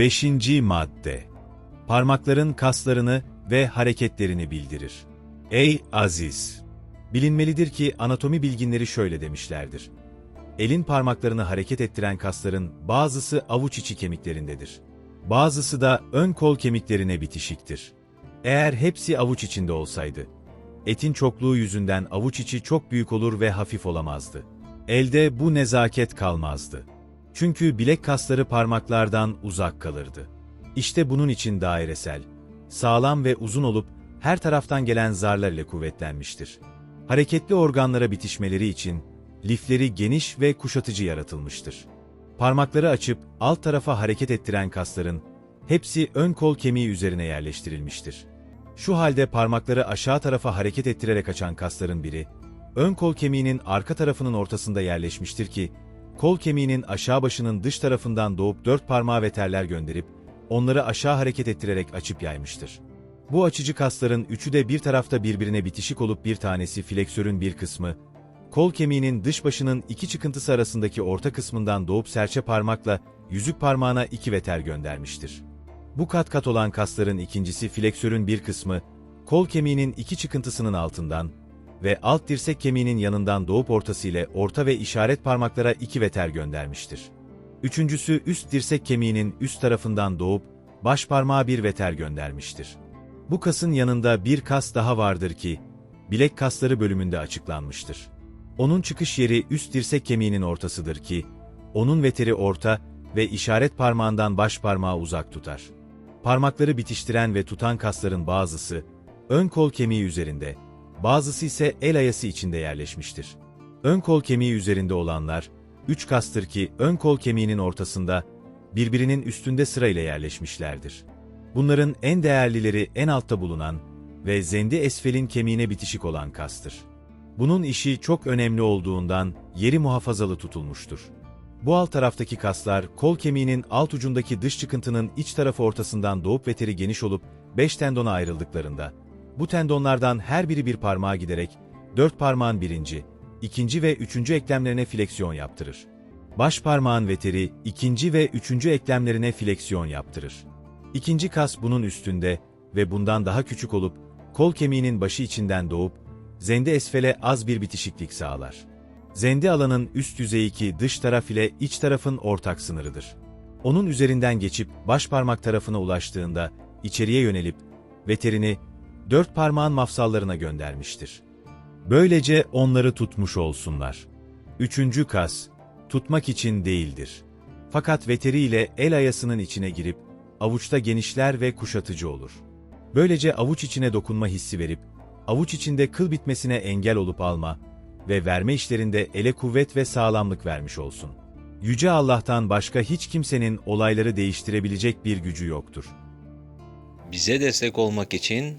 Beşinci madde. Parmakların kaslarını ve hareketlerini bildirir. Ey Aziz! Bilinmelidir ki anatomi bilginleri şöyle demişlerdir. Elin parmaklarını hareket ettiren kasların bazısı avuç içi kemiklerindedir. Bazısı da ön kol kemiklerine bitişiktir. Eğer hepsi avuç içinde olsaydı, etin çokluğu yüzünden avuç içi çok büyük olur ve hafif olamazdı. Elde bu nezaket kalmazdı. Çünkü bilek kasları parmaklardan uzak kalırdı. İşte bunun için dairesel, sağlam ve uzun olup her taraftan gelen zarlar ile kuvvetlenmiştir. Hareketli organlara bitişmeleri için lifleri geniş ve kuşatıcı yaratılmıştır. Parmakları açıp alt tarafa hareket ettiren kasların hepsi ön kol kemiği üzerine yerleştirilmiştir. Şu halde parmakları aşağı tarafa hareket ettirerek açan kasların biri, ön kol kemiğinin arka tarafının ortasında yerleşmiştir ki, kol kemiğinin aşağı başının dış tarafından doğup dört parmağı ve terler gönderip, onları aşağı hareket ettirerek açıp yaymıştır. Bu açıcı kasların üçü de bir tarafta birbirine bitişik olup bir tanesi fleksörün bir kısmı, kol kemiğinin dış başının iki çıkıntısı arasındaki orta kısmından doğup serçe parmakla yüzük parmağına iki veter göndermiştir. Bu kat kat olan kasların ikincisi fleksörün bir kısmı, kol kemiğinin iki çıkıntısının altından ve alt dirsek kemiğinin yanından doğup ortası ile orta ve işaret parmaklara iki veter göndermiştir. Üçüncüsü üst dirsek kemiğinin üst tarafından doğup baş parmağa bir veter göndermiştir. Bu kasın yanında bir kas daha vardır ki, bilek kasları bölümünde açıklanmıştır. Onun çıkış yeri üst dirsek kemiğinin ortasıdır ki, onun veteri orta ve işaret parmağından baş parmağı uzak tutar. Parmakları bitiştiren ve tutan kasların bazısı, ön kol kemiği üzerinde, bazısı ise el ayası içinde yerleşmiştir. Ön kol kemiği üzerinde olanlar, üç kastır ki ön kol kemiğinin ortasında, birbirinin üstünde sırayla yerleşmişlerdir. Bunların en değerlileri en altta bulunan ve zendi esfelin kemiğine bitişik olan kastır. Bunun işi çok önemli olduğundan yeri muhafazalı tutulmuştur. Bu alt taraftaki kaslar, kol kemiğinin alt ucundaki dış çıkıntının iç tarafı ortasından doğup veteri geniş olup 5 tendona ayrıldıklarında, bu tendonlardan her biri bir parmağa giderek, dört parmağın birinci, ikinci ve üçüncü eklemlerine fleksiyon yaptırır. Baş parmağın veteri, ikinci ve üçüncü eklemlerine fleksiyon yaptırır. İkinci kas bunun üstünde ve bundan daha küçük olup, kol kemiğinin başı içinden doğup, zende esfele az bir bitişiklik sağlar. Zende alanın üst yüzeyi ki dış taraf ile iç tarafın ortak sınırıdır. Onun üzerinden geçip baş parmak tarafına ulaştığında içeriye yönelip veterini dört parmağın mafsallarına göndermiştir. Böylece onları tutmuş olsunlar. Üçüncü kas, tutmak için değildir. Fakat veteri ile el ayasının içine girip avuçta genişler ve kuşatıcı olur. Böylece avuç içine dokunma hissi verip, avuç içinde kıl bitmesine engel olup alma ve verme işlerinde ele kuvvet ve sağlamlık vermiş olsun. Yüce Allah'tan başka hiç kimsenin olayları değiştirebilecek bir gücü yoktur. Bize destek olmak için